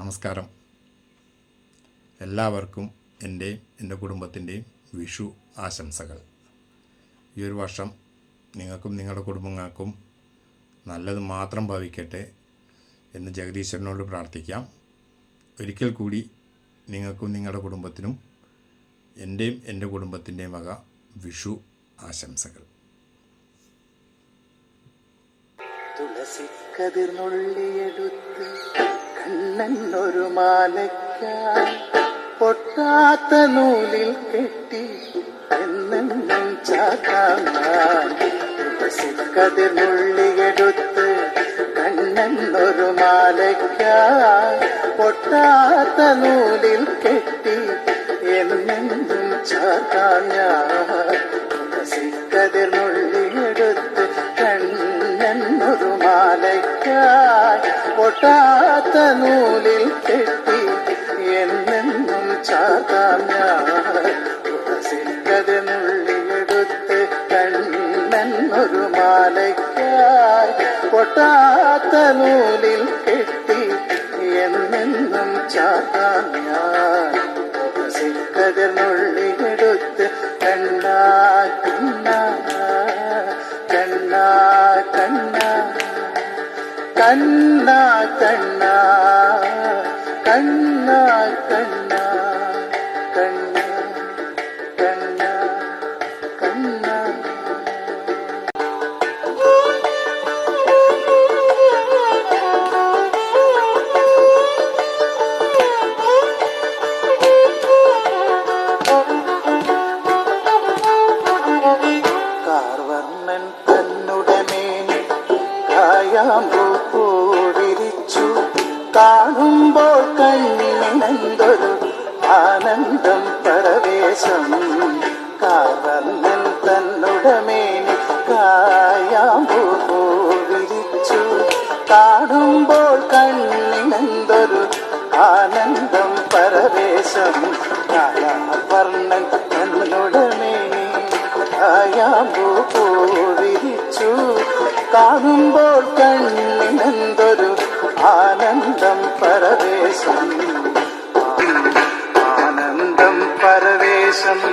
നമസ്കാരം. എല്ലാവർക്കും എന്റെ എന്റെ കുടുംബത്തിന്റെയും വിഷു ആശംസകൾ. ഈ ഒരു വർഷം നിങ്ങൾക്കും നിങ്ങളുടെ കുടുംബങ്ങൾക്കും നല്ലത് മാത്രം ഭവിക്കട്ടെ എന്ന് ജഗദീശ്വരനോട് പ്രാർത്ഥിക്കാം. ഒരിക്കൽ കൂടി നിങ്ങൾക്കും നിങ്ങളുടെ കുടുംബത്തിനും എന്റെയും എന്റെ കുടുംബത്തിന്റെയും വക വിഷു ആശംസകൾ. തുളസിക്കതിർന്നുള്ളിയെടുത്ത് കണ്ണനൊരു മാലയ്ക്കാൻ പൊട്ടാത്ത നൂലിൽ കെട്ടി എന്നെന്നും ചാത്താൻ കതിർ നുള്ളിയെടുത്ത് കണ്ണെന്നൊരു മാലയ്ക്കാൻ പൊട്ടാത്ത നൂലിൽ കെട്ടി എന്നെന്നും ചാത്താൻ കതിർ നുള്ളിയെടുത്ത് കണ്ണെന്നൊരു മാലയ്ക്കാൻ പൊട്ടാത്ത നൂലിൽ കെട്ടി എന്നെന്നും ചാത്താം തുളസിക്കതിനുള്ളിയെടുത്ത് കണ്ണെന്നൊരു മാലയ്ക്കായി പൊട്ടാത്ത നൂലിൽ കെട്ടി എന്നെന്നും ചാത്താം കണ്ണാ കണ്ണാ കണ്ണാ കണ്ണാ കണ്ണാ കണ്ണാ കണ്ണാ കണ്ണാ കണ്ണ കണ്ണ കണ്ണ. കാർവർണൻ തന്നുടമേ കായാമ്പൂ കണ്ണിനെന്തൊരു ആനന്ദം പരവേശം കാതന്നൻ തന്നുടമേനി കായാമ്പൂ പൂവിരിച്ചു. കാണുമ്പോൾ കണ്ണിനെന്തൊരു ആനന്ദം പരവേശം കായാവർണൻ തന്നുടമേനി കായാമ്പൂ പൂവിരിച്ചു. കാണുമ്പോൾ കണ്ണിനെന്തൊരു ஆனந்தம் பரவேசம் ஆனந்தம் பரவேசம்